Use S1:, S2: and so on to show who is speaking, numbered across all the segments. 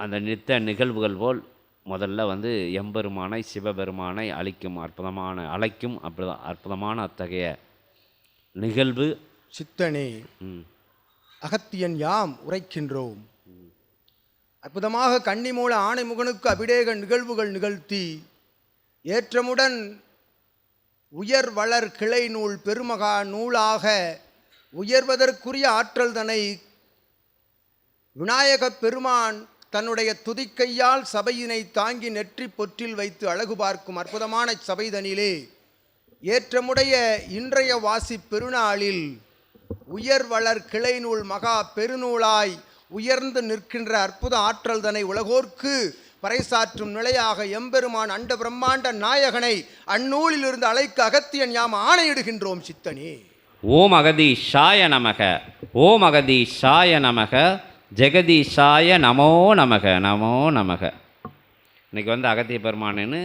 S1: அந்த நித்த நிகழ்வுகள் போல் முதல்ல வந்து எம்பெருமானை சிவபெருமானை அழிக்கும் அற்புதமான அழைக்கும் அற்புத அற்புதமான அத்தகைய நிகழ்வு.
S2: சித்தனே அகத்தியன் யாம் உரைக்கின்றோம். அற்புதமாக கன்னிமூல ஆணைமுகனுக்கு அபிடேக நிகழ்வுகள் நிகழ்த்தி ஏற்றமுடன் உயர் வளர் கிளை நூல் பெருமகா நூலாக உயர்வதற்குரிய ஆற்றல் தனை விநாயகப் பெருமான் தன்னுடைய துதிக்கையால் சபையினை தாங்கி நெற்றி பொற்றில் வைத்து அழகு பார்க்கும் அற்புதமான சபைதனிலே ஏற்றமுடைய இன்றைய வாசி பெருநாளில் உயர் வளர் கிளை நூல் மகா பெருநூலாய் உயர்ந்து நிற்கின்ற அற்புத ஆற்றல் தனை உலகோர்க்கு பறைசாற்றும் நிலையாக எம்பெருமான் அண்ட பிரம்மாண்ட நாயகனை அந்நூலிலிருந்து அழைக்க அகத்தியன் யாம் ஆணையிடுகின்றோம் சித்தனே.
S1: ஓம் சாய நமக ஓம் சாய நமக ஜெகதீஷாய நமோ நமக நமோ நமக. இன்றைக்கி வந்து அகத்திய பெருமானுன்னு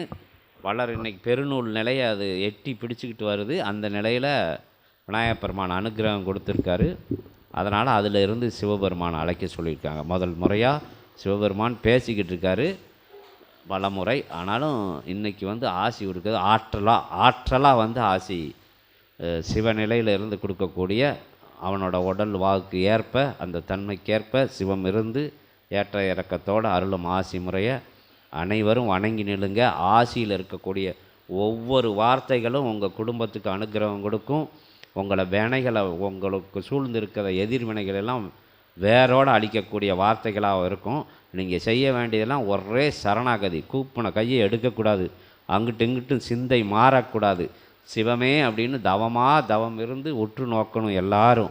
S1: வளர் இன்னைக்கு பெருநூல் நிலையை அது எட்டி பிடிச்சிக்கிட்டு வருது. அந்த நிலையில் விநாயகப் பெருமான் அனுக்கிரகம் கொடுத்துருக்காரு. அதனால் அதில் இருந்து சிவபெருமானை அழைக்க சொல்லியிருக்காங்க. முதல் முறையாக சிவபெருமான் பேசிக்கிட்டு இருக்காரு. பல முறை. ஆனாலும் இன்றைக்கி வந்து ஆசி கொடுக்குறது ஆற்றலாக ஆற்றலாக வந்து ஆசி அஹ், சிவநிலையில இருந்து கொடுக்கக்கூடிய அவனோட உடல் வாக்கு ஏற்ப அந்த தன்மைக்கேற்ப சிவம் இருந்து ஏற்ற இறக்கத்தோடு அருளும் ஆசி முறையை அனைவரும் வணங்கி நில்லுங்க. ஆசியில் இருக்கக்கூடிய ஒவ்வொரு வார்த்தைகளும் உங்கள் குடும்பத்துக்கு அனுகிரகம் கொடுக்கும். உங்களை வினைகளை உங்களுக்கு சூழ்ந்திருக்கிற எதிர்வினைகள் எல்லாம் வேரோடு அழிக்கக்கூடிய வார்த்தைகளாக இருக்கும். நீங்கள் செய்ய வேண்டியதெல்லாம் ஒரே சரணாகதி. கூப்பின கையை எடுக்கக்கூடாது. அங்கிட்டு இங்கிட்டும் சிந்தை மாறக்கூடாது. சிவமே அப்படின்னு தவமாக தவம் இருந்து உற்று நோக்கணும் எல்லாரும்.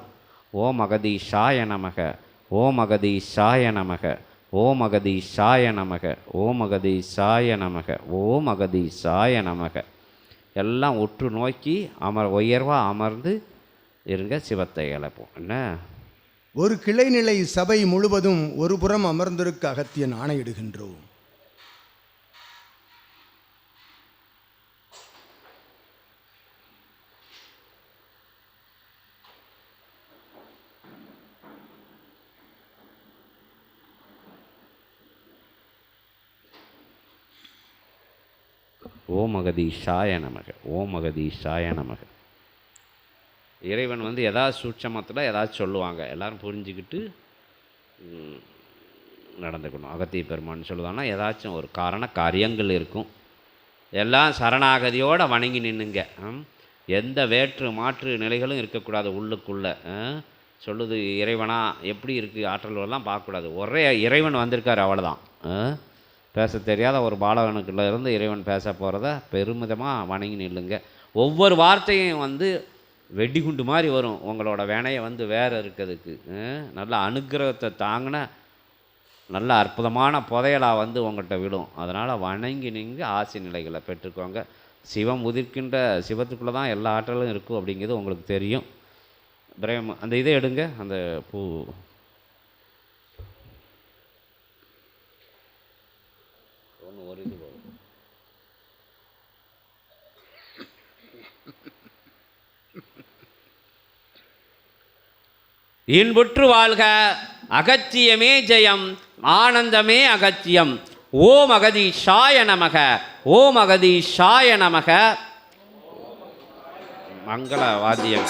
S1: ஓ மகதீஷாய நமக ஓ மகதீஷாய நமக ஓ மகதீஷாய நமக ஓ மகதீஷாய நமக ஓ மகதீஷாய நமக. எல்லாம் உற்று நோக்கி அமர் உயர்வாக அமர்ந்து இருங்க சிவத்தை இழப்போம். என்ன?
S2: ஒரு கிளைநிலை சபை முழுவதும் ஒரு புறம் அமர்ந்திருக்க அகத்தியன் ஆணையிடுகின்றோம்.
S1: ஓம் அகதீஷாய நமக ஓம் அகதீஷாய நமக. இறைவன் வந்து எதாவது சூட்சமத்தில் ஏதாச்சும் சொல்லுவாங்க. எல்லோரும் புரிஞ்சுக்கிட்டு நடந்துக்கணும். அகத்திய பெருமான்னு சொல்லுவாங்கன்னா ஏதாச்சும் ஒரு காரண காரியங்கள் இருக்கும். எல்லாம் சரணாகதியோடு வணங்கி நின்னுங்க. எந்த வேற்று மாற்று நிலைகளும் இருக்கக்கூடாது உள்ளுக்குள்ளே. சொல்லுது இறைவனா எப்படி இருக்குது ஆற்றல் எல்லாம் பார்க்கக்கூடாது. ஒரே இறைவன் வந்திருக்கார் அவ்வளோதான் பேச தெரியாத ஒரு பாலகனுக்குள்ள இருந்து இறைவன் பேச போகிறத பெருமிதமாக வணங்கி நில்லுங்க. ஒவ்வொரு வார்த்தையும் வந்து வெடிகுண்டு மாதிரி வரும். உங்களோட வினையை வந்து வேறு இருக்கிறதுக்கு. நல்ல அனுக்கிரகத்தை தாங்கின நல்ல அற்புதமான புதையலாக வந்து உங்கள்கிட்ட விடும். அதனால் வணங்கி நீங்கள் ஆசி நிலைகளை பெற்றுக்கோங்க. சிவம் உதிர்க்கின்ற சிவத்துக்குள்ளே தான் எல்லா ஆற்றலும் இருக்கும் அப்படிங்கிறது உங்களுக்கு தெரியும். பிரேம அந்த இதை எடுங்க. அந்த பூ அப்படின்னு ஒரு இது போதும் இன்புற்று வாழ்க அகத்தியமே ஜெயம் ஆனந்தமே அகத்தியம். ஓம் சாய நமக ஓம் சாய நமக. மங்கள வாத்தியம்.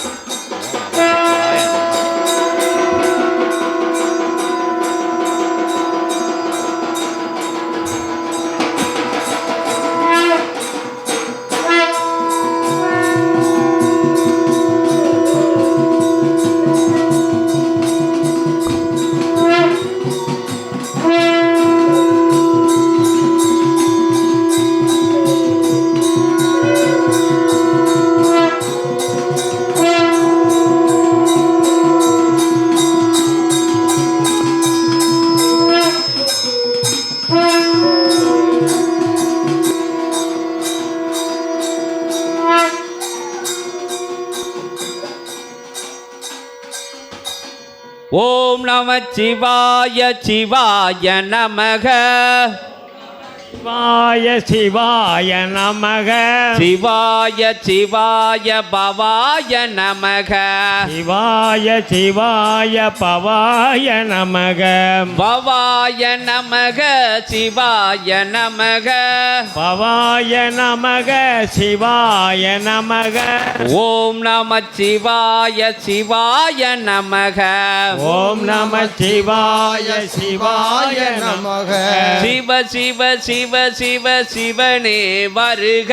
S1: ஓம் நம சிவாய சிவாய நமக.
S3: சிவாய சிவாய நமக.
S1: சிவாய சிவாய பவாய நமக.
S3: சிவாய சிவாய பவாய நமக.
S1: பவாய நமக சிவாய நமக.
S3: பவாய நமக சிவாய நமக.
S1: ஓம் நம சிவாய சிவாய நமக.
S3: ஓம் நம சிவாய சிவாய
S2: நமக.
S1: சிவ சிவ சிவ சிவ சிவனே வருக.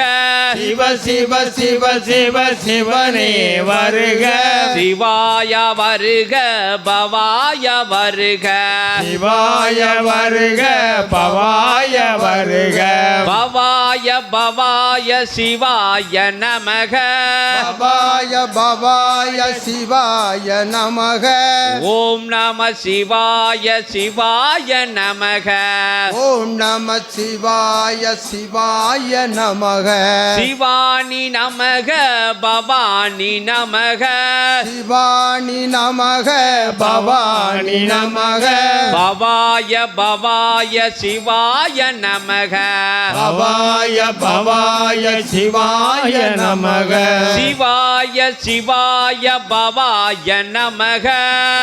S3: சிவ சிவ சிவ சிவ சிவனே வருக.
S1: சிவாய வருக பவாய வருக.
S3: சிவாய வருக பவாய வருக.
S1: பவாய பவாய சிவாய நமக.
S2: பவாய பவாய சிவாய நமக.
S1: ஓம் நம சிவாய சிவாய நமக.
S2: ஓம் நம சிவாய சிவாய நமக.
S1: சிவானி நமக பவானி நமக.
S2: சிவானி நமக பவானி நமக.
S1: பவாய பவாய சிவாய நமக.
S3: பவாய பவாய சிவாய நமக.
S1: சிவாய சிவாய பவாய நமக.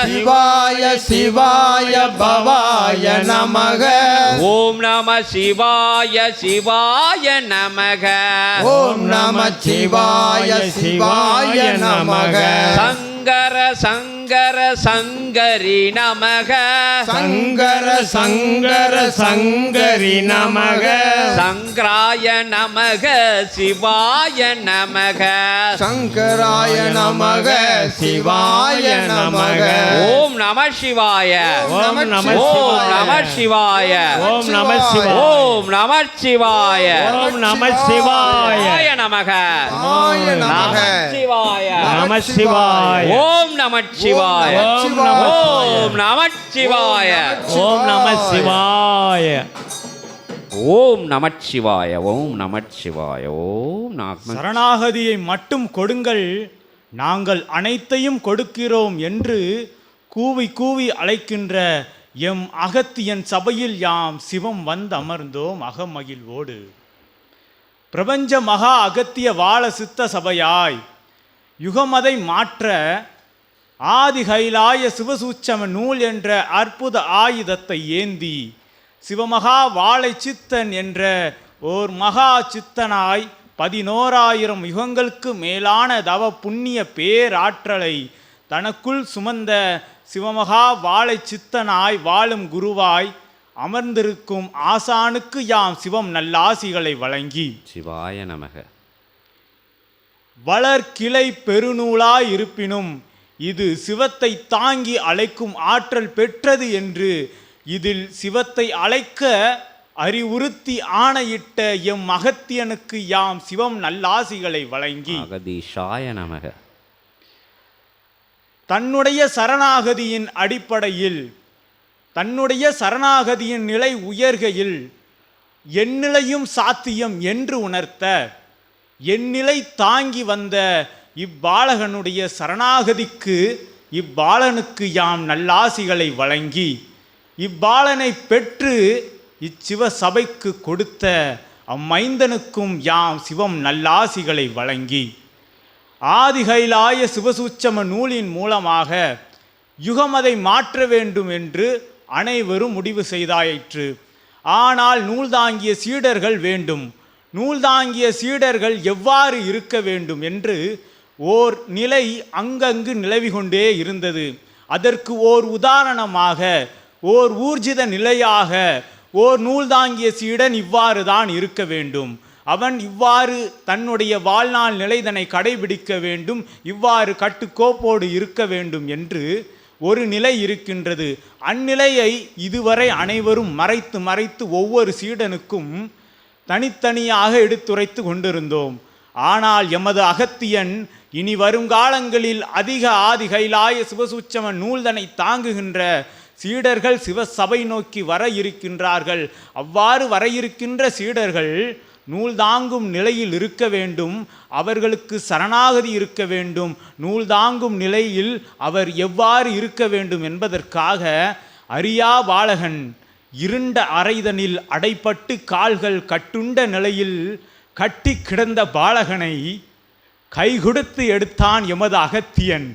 S2: சிவாய சிவாய பவாய நமக.
S1: ஓம் நம சிவாய சிவாய நமக.
S2: ஓம் நம சிவாய சிவாய நமக.
S1: சங்கர சங்கர சங்கரி நமக.
S3: சங்கர சங்கர சங்கரி நமக.
S1: சங்கராய நமக சிவாய நமக.
S2: சங்கராய நமக சிவாய நமக.
S1: ஓம் நம சிவாய.
S3: ஓம் நம
S1: ஓம் நம
S3: சிவாய. ஓம் நம சிவாய.
S1: ஓம் நம சிவாய.
S3: ஓம் நம சிவாய.
S1: நமக.
S2: நமக.
S1: சிவாய.
S3: நம சிவாய.
S1: ஓம் நம சிவாய
S3: ஓம் நம
S1: ஓம் நம சிவாய
S3: ஓம் நம சிவாய
S1: ஓம் நம சிவாய ஓம்
S4: சரணாகதியை மட்டும் கொடுங்கள். நாங்கள் அனைத்தையும் கொடுக்கிறோம் என்று கூவி கூவி அழைக்கின்ற எம் அகத்தியன் சபையில் யாம் சிவம் வந்து அமர்ந்தோம் அகமகிழ்வோடு. பிரபஞ்ச மகா அகத்திய வாழ சித்த சபையாய் யுகமதை மாற்ற ஆதிகைலாய சிவசூச்சம நூல் என்ற அற்புத ஆயுதத்தை ஏந்தி சிவமகா வாழை சித்தன் என்ற ஓர் மகா சித்தனாய் பதினோராயிரம் யுகங்களுக்கு மேலான தவ புண்ணிய பேராற்றலை தனக்குள் சுமந்த சிவமகா வாழை சித்தனாய் வாழும் குருவாய் அமர்ந்திருக்கும் ஆசானுக்கு யாம் சிவம் நல்லாசிகளை வழங்கி.
S1: சிவாய நமக.
S4: வளர்கிளை பெருநூலாய் இருப்பினும் இது சிவத்தை தாங்கி அழைக்கும் ஆற்றல் பெற்றது என்று இதில் சிவத்தை அழைக்க அறிவுறுத்தி ஆணையிட்ட எம் அகத்தியனுக்கு யாம் சிவம் நல்லாசிகளை வழங்கி.
S1: அகதீஷாய நமக.
S4: தன்னுடைய சரணாகதியின் அடிப்படையில் தன்னுடைய சரணாகதியின் நிலை உயர்கையில் எந்நிலையும் சாத்தியம் என்று உணர்த்த எந்நிலை தாங்கி வந்த இப்பாலகனுடைய சரணாகதிக்கு இப்பாலனுக்கு யாம் நல்லாசிகளை வழங்கி இப்பாலனை பெற்று இச்சிவ சபைக்கு கொடுத்த அம்மைந்தனுக்கும் யாம் சிவம் நல்லாசிகளை வழங்கி ஆதிகைலாய சிவசூச்சம நூலின் மூலமாக யுகமதை மாற்ற வேண்டும் என்று அனைவரும் முடிவு செய்தாயிற்று. ஆனால் நூல் தாங்கிய சீடர்கள் வேண்டும். நூல் தாங்கிய சீடர்கள் எவ்வாறு இருக்க வேண்டும் என்று ஓர் நிலை அங்கங்கு நிலவி கொண்டே இருந்தது. அதற்கு ஓர் உதாரணமாக ஓர் ஊர்ஜித நிலையாக ஓர் நூல் தாங்கிய சீடன் இவ்வாறு தான் இருக்க வேண்டும். அவன் இவ்வாறு தன்னுடைய வாழ்நாள் நிலைதனை கடைபிடிக்க வேண்டும் இவ்வாறு கட்டுக்கோப்போடு இருக்க வேண்டும் என்று ஒரு நிலை இருக்கின்றது. அந்நிலையை இதுவரை அனைவரும் மறைத்து மறைத்து ஒவ்வொரு சீடனுக்கும் தனித்தனியாக எடுத்துரைத்து கொண்டிருந்தோம். ஆனால் எமது அகத்தியன் இனி வருங்காலங்களில் அதிக ஆதிகைலாய சிவசூச்சம நூல்தனை தாங்குகின்ற சீடர்கள் சிவசபை நோக்கி வர இருக்கின்றார்கள். அவ்வாறு வர இருக்கின்ற சீடர்கள் நூல் தாங்கும் நிலையில் இருக்க வேண்டும். அவர்களுக்கு சரணாகதி இருக்க வேண்டும். நூல் தாங்கும் நிலையில் அவர் எவ்வாறு இருக்க வேண்டும் என்பதற்காக அரியா பாலகன் இருண்ட அறைதனில் அடைப்பட்டு கால்கள் கட்டுண்ட நிலையில் கட்டி கிடந்த பாலகனை கைகுடுத்து எடுத்தான் எமது அகத்தியன்.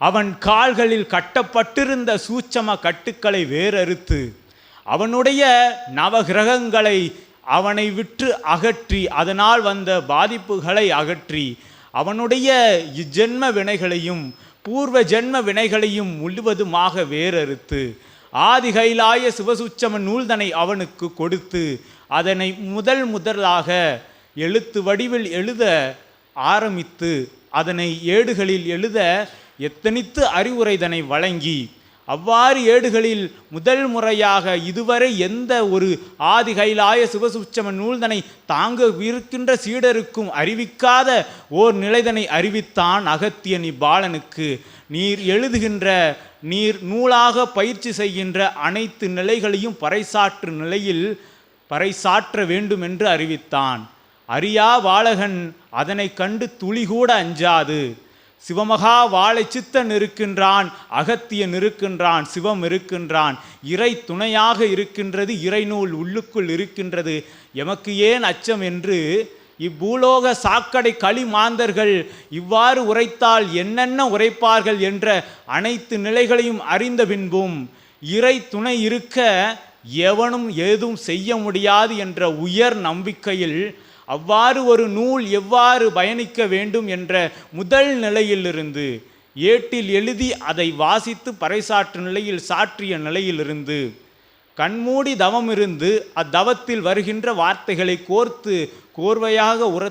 S4: அவன் கால்களில் கட்டப்பட்டிருந்த சூட்சம கட்டுக்களை வேறறுத்து அவனுடைய நவகிரகங்களை அவனை விற்று அகற்றி அதனால் வந்த பாதிப்புகளை அகற்றி அவனுடைய இஜென்ம வினைகளையும் பூர்வ ஜென்ம வினைகளையும் முழுவதுமாக வேறறுத்து ஆதி கைலாய சிவசுச்சம நூல்தனை அவனுக்கு கொடுத்து அதனை முதல் முதலாக எழுத்து வடிவில் எழுத ஆரம்பித்து அதனை ஏடுகளில் எழுத எத்தனித்து அறிவுரைதனை வழங்கி அவ்வாறு ஏடுகளில் முதல் முறையாக இதுவரை எந்த ஒரு ஆதி கைலாய சிவசுச்சம நூல்தனை தாங்க இருக்கின்ற சீடருக்கும் அறிவிக்காத ஓர் நிலைதனை அறிவித்தான் அகத்தியன் இப்பாலனுக்கு. நீர் எழுதுகின்ற நீர் நூலாக பயிற்சி செய்கின்ற அனைத்து நிலைகளையும் பறைசாற்று நிலையில் பறைசாற்ற வேண்டும் என்று அறிவித்தான். அறியா வாழகன் அதனை கண்டு துளிகூட அஞ்சாது. சிவமகா வாழை சித்தன் இருக்கின்றான் அகத்தியன் இருக்கின்றான் சிவம் இருக்கின்றான். இறை துணையாக இருக்கின்றது இறைநூல் உள்ளுக்குள் இருக்கின்றது. எமக்கு ஏன் அச்சம் என்று இப்பூலோக சாக்கடை களி மாந்தர்கள் இவ்வாறு உரைத்தால் என்னென்ன உரைப்பார்கள் என்ற அனைத்து நிலைகளையும் அறிந்த பின்பும் இறை துணை இருக்க எவனும் ஏதும் செய்ய முடியாது என்ற உயர் நம்பிக்கையில் அவ்வாறு ஒரு நூல் எவ்வாறு பயணிக்க வேண்டும் என்ற முதல் நிலையிலிருந்து ஏட்டில் எழுதி அதை வாசித்து பறைசாற்று நிலையில் சாற்றிய நிலையிலிருந்து கண்மூடி தவம் இருந்து அத்தவத்தில் வருகின்ற வார்த்தைகளை கோர்த்து கோர்வையாக உர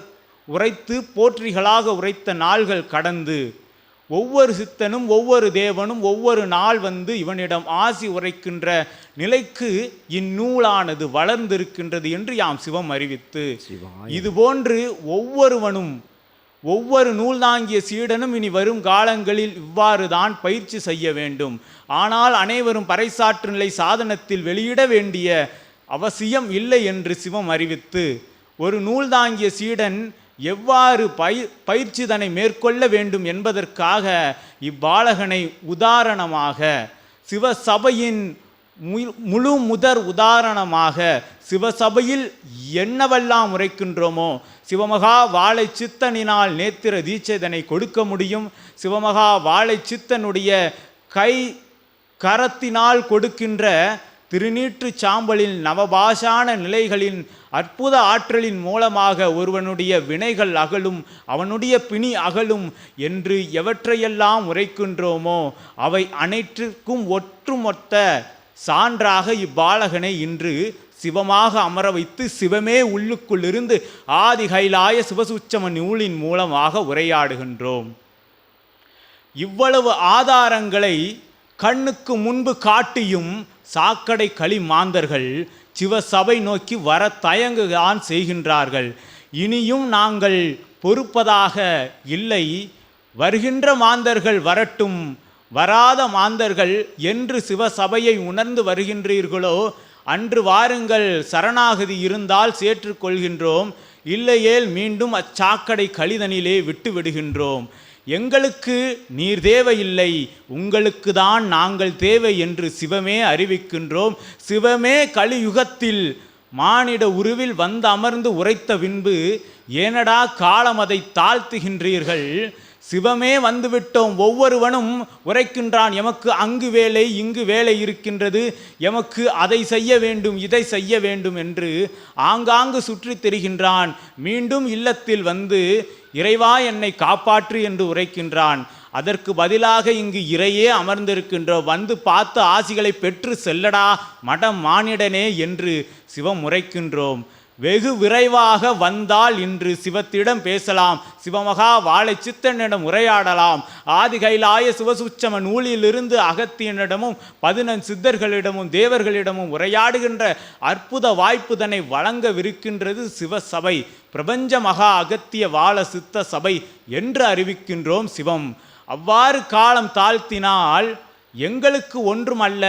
S4: உரைத்து போற்றிகளாக உரைத்த நாள்கள் கடந்து ஒவ்வொரு சித்தனும் ஒவ்வொரு தேவனும் ஒவ்வொரு நாள் வந்து இவனிடம் ஆசி உரைக்கின்ற நிலைக்கு இந்நூலானது வளர்ந்திருக்கின்றது என்று யாம் சிவம் அறிவித்து. இதுபோன்று ஒவ்வொருவனும் ஒவ்வொரு நூல் தாங்கிய சீடனும் இனி வரும் காலங்களில் இவ்வாறு தான் பயிற்சி செய்ய வேண்டும். ஆனால் அனைவரும் பறைசாற்று நிலை சாதனத்தில் வெளியிட வேண்டிய அவசியம் இல்லை என்று சிவம் அறிவித்து ஒரு நூல் தாங்கிய சீடன் எவ்வாறு பய பயிற்சி தன்னை மேற்கொள்ள வேண்டும் என்பதற்காக இவ்வாலகனை உதாரணமாக சிவசபையின் முழு முதற் உதாரணமாக சிவசபையில் என்னவெல்லாம் உரைக்கின்றோமோ சிவமகா வாழை சித்தனினால் நேத்திர தீட்சைதனை கொடுக்க முடியும். சிவமகா வாழை சித்தனுடைய கை கரத்தினால் கொடுக்கின்ற திருநீற்று சாம்பலின் நவபாஷான நிலைகளின் அற்புத ஆற்றலின் மூலமாக ஒருவனுடைய வினைகள் அகலும் அவனுடைய பிணி அகலும் என்று எவற்றையெல்லாம் உரைக்கின்றோமோ அவை அனைத்திற்கும் ஒற்றுமொத்த சான்றாக இப்பாலகனை இன்று சிவமாக அமர வைத்து சிவமே உள்ளுக்குள்ளிருந்து ஆதி கைலாய சிவசுச்சம நூலின் மூலமாக உரையாடுகின்றோம். இவ்வளவு ஆதாரங்களை கண்ணுக்கு முன்பு காட்டியும் சாக்கடை களி மாந்தர்கள் சிவசபை நோக்கி வர தயங்குதான் செய்கின்றார்கள். இனியும் நாங்கள் பொறுப்பதாக இல்லை. வருகின்ற மாந்தர்கள் வரட்டும். வராத மாந்தர்கள் என்று சிவசபையை உணர்ந்து வருகின்றீர்களோ அன்று வாருங்கள் சரணாகதி இருந்தால் சேற்றுக்கொள்கின்றோம் இல்லையேல் மீண்டும் அச்சாக்கடை கழிதனிலே விட்டு விடுகின்றோம் எங்களுக்கு நீர் தேவையில்லை உங்களுக்கு தான் நாங்கள் தேவை என்று சிவமே அறிவிக்கின்றோம். சிவமே கலியுகத்தில் மானிட உருவில் வந்து அமர்ந்து உரைத்த பின்பு ஏனடா காலம் அதை தாழ்த்துகின்றீர்கள்? சிவமே வந்துவிட்டோம். ஒவ்வொருவனும் உரைக்கின்றான் எமக்கு அங்கு வேலை இங்கு வேலை இருக்கின்றது. எமக்கு அதை செய்ய வேண்டும் இதை செய்ய வேண்டும் என்று ஆங்காங்கு சுற்றித் திரிகின்றான். மீண்டும் இல்லத்தில் வந்து இறைவா என்னை காப்பாற்று என்று உரைக்கின்றான். அதற்கு பதிலாக இங்கு இறையே அமர்ந்திருக்கின்றோம் வந்து பார்த்து ஆசிகளை பெற்று செல்லடா மடம் மானிடனே என்று சிவம் உரைக்கின்றோம். வெகு விரைவாக வந்தால் இன்று சிவத்திடம் பேசலாம். சிவமகா வாழை சித்தனிடம் உரையாடலாம். ஆதிகைலாய சிவசுச்சம நூலிலிருந்து அகத்தியனிடமும் பதினன் சித்தர்களிடமும் தேவர்களிடமும் உரையாடுகின்ற அற்புத வாய்ப்பு தன்னை வழங்கவிருக்கின்றது சிவசபை. பிரபஞ்ச மகா அகத்திய வாழ சித்த சபை என்று அறிவிக்கின்றோம் சிவம். அவ்வாறு காலம் தாழ்த்தினால் எங்களுக்கு ஒன்றுமல்ல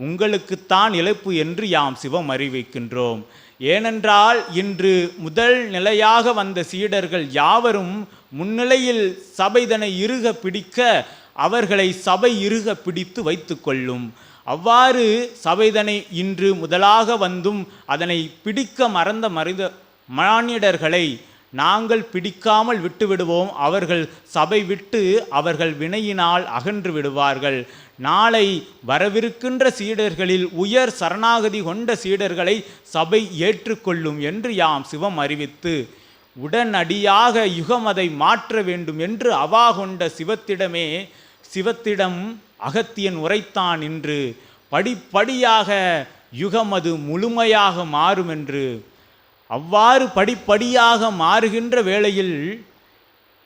S4: உங்களுக்குத்தான் இழப்பு என்று யாம் சிவம் அறிவிக்கின்றோம். ஏனென்றால் இன்று முதல் நிலையாக வந்த சீடர்கள் யாவரும் முன்னிலையில் சபைதனை இருக பிடிக்க அவர்களை சபை இருக பிடித்து வைத்துக்கொள்ளும் அவ்வாறு சபைதனை இன்று முதலாக வந்தும் அதனை பிடிக்க மறந்த மனித மானிடர்களை நாங்கள் பிடிக்காமல் விட்டுவிடுவோம். அவர்கள் சபை விட்டு அவர்கள் வினையினால் அகன்று விடுவார்கள். நாளை வரவிருக்கின்ற சீடர்களில் உயர் சரணாகதி கொண்ட சீடர்களை சபை ஏற்றுக்கொள்ளும் என்று யாம் சிவம் அறிவித்து உடனடியாக யுகம் அதை மாற்ற வேண்டும் என்று அவா கொண்ட சிவத்திடமே சிவத்திடம் அகத்தியன் உரைத்தான் என்று படிப்படியாக யுகம் அது முழுமையாக மாறும் என்று. அவ்வாறு படிப்படியாக மாறுகின்ற வேளையில்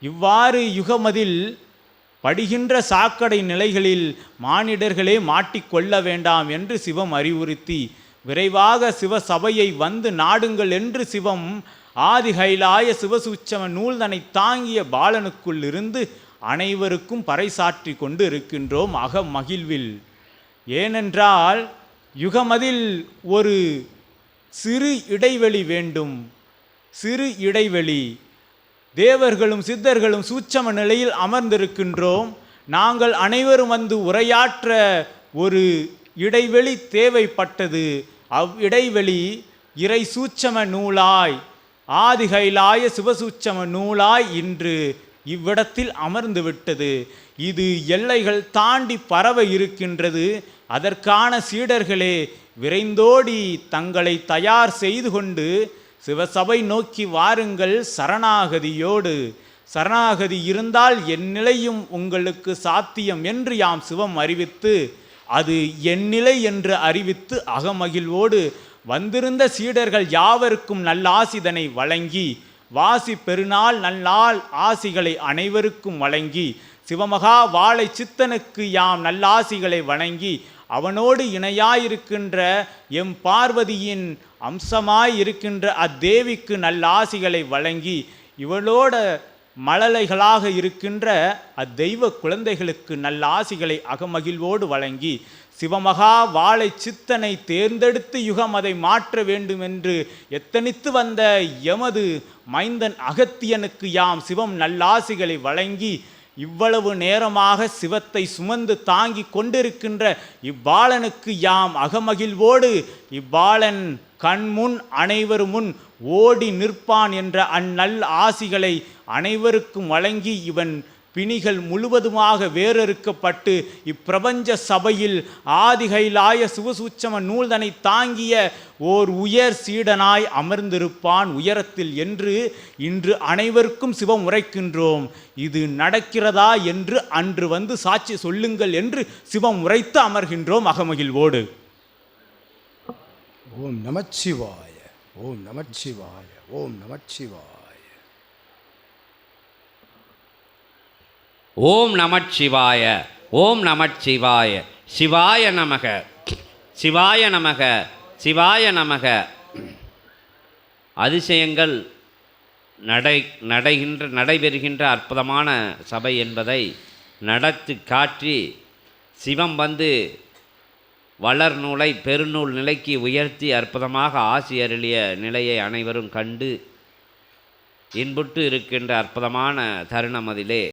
S4: இவ்வாறு யுகமதில் படுகின்ற சாக்கடை நிலைகளில் மானிடர்களே மாட்டிக்கொள்ள வேண்டாம் என்று சிவம் அறிவுறுத்தி விரைவாக சிவ சபையை வந்து நாடுங்கள் என்று சிவம் ஆதி கைலாய சிவசூச்சம நூல்தனை தாங்கிய பாலனுக்குள் இருந்து அனைவருக்கும் பறைசாற்றி கொண்டு இருக்கின்றோம் அக மகிழ்வில். ஏனென்றால் யுகமதில் ஒரு சிறு இடைவெளி வேண்டும். சிறு இடைவெளி தேவர்களும் சித்தர்களும் சூட்சம நிலையில் அமர்ந்திருக்கின்றோம். நாங்கள் அனைவரும் வந்து உரையாற்ற ஒரு இடைவெளி தேவைப்பட்டது. அவ் இடைவெளி இறை சூட்சம நூலாய் ஆதிகைலாய சிவசூட்சம நூலாய் இன்று இவ்விடத்தில் அமர்ந்து விட்டது இது எல்லைகள் தாண்டி பரவ இருக்கின்றது. அதற்கான சீடர்களே விரைந்தோடி தங்களை தயார் செய்து கொண்டு சிவசபை நோக்கி வாருங்கள் சரணாகதியோடு. சரணாகதி இருந்தால் என் நிலையும் உங்களுக்கு சாத்தியம் என்று யாம் சிவம் அறிவித்து அது என் நிலை என்று அறிவித்து அகமகிழ்வோடு. வந்திருந்த சீடர்கள் யாவருக்கும் நல்லாசிதனை வழங்கி வாசி பெருநாள் நல்லாள் ஆசிகளை அனைவருக்கும் வழங்கி சிவமகா வாழை சித்தனுக்கு யாம் நல்லாசிகளை வணங்கி அவனோடு இணையாயிருக்கின்ற எம் பார்வதியின் அம்சமாய் இருக்கின்ற அத்தேவிக்கு நல்லாசிகளை வழங்கி இவளோட மழலைகளாக இருக்கின்ற அத்தெய்வ குழந்தைகளுக்கு நல்ல ஆசிகளை அகமகிழ்வோடு வழங்கி சிவமகா வாழை சித்தனை தேர்ந்தெடுத்து யுகம் அதை மாற்ற வேண்டும் என்று எத்தனித்து வந்த எமது மைந்தன் அகத்தியனுக்கு யாம் சிவம் நல்லாசிகளை வழங்கி இவ்வளவு நேரமாக சிவத்தை சுமந்து தாங்கி கொண்டிருக்கின்ற இவ்பாலனுக்கு யாம் அகமகிழ்வோடு இவ்பாலன் கண்முன் அனைவர் முன் ஓடி நிற்பான் என்ற அந்நல் ஆசிகளை அனைவருக்கும் வழங்கி இவன் பிணிகள் முழுவதுமாக வேறறுக்கப்பட்டு இப்பிரபஞ்ச சபையில் ஆதிகைலாய சிவசூச்சம நூல்தனை தாங்கிய ஓர் உயர் சீடனாய் அமர்ந்திருப்பான் உயரத்தில் என்று இன்று அனைவருக்கும் சிவம் உரைக்கின்றோம். இது நடக்கிறதா என்று அன்று வந்து சாட்சி சொல்லுங்கள் என்று சிவம் உரைத்து அமர்கின்றோம் அகமகிழ்வோடு.
S2: ஓம் நமச்சிவாய ஓம் நமச்சிவாய ஓம் நமச்சிவாய.
S1: ஓம் நமச்சிவாய ஓம் நமச்சிவாய சிவாய நமக சிவாய நமக சிவாய நமக. அதிசயங்கள் நடை நடைகின்ற நடைபெறுகின்ற அற்புதமான சபை என்பதை நடத்தி காட்டி சிவம் வந்து வளர்நூலை பெருநூல் நிலைக்கு உயர்த்தி அற்புதமாக ஆசி அருளிய நிலையை அனைவரும் கண்டு இன்புட்டு இருக்கின்ற அற்புதமான தருணம் அதிலே.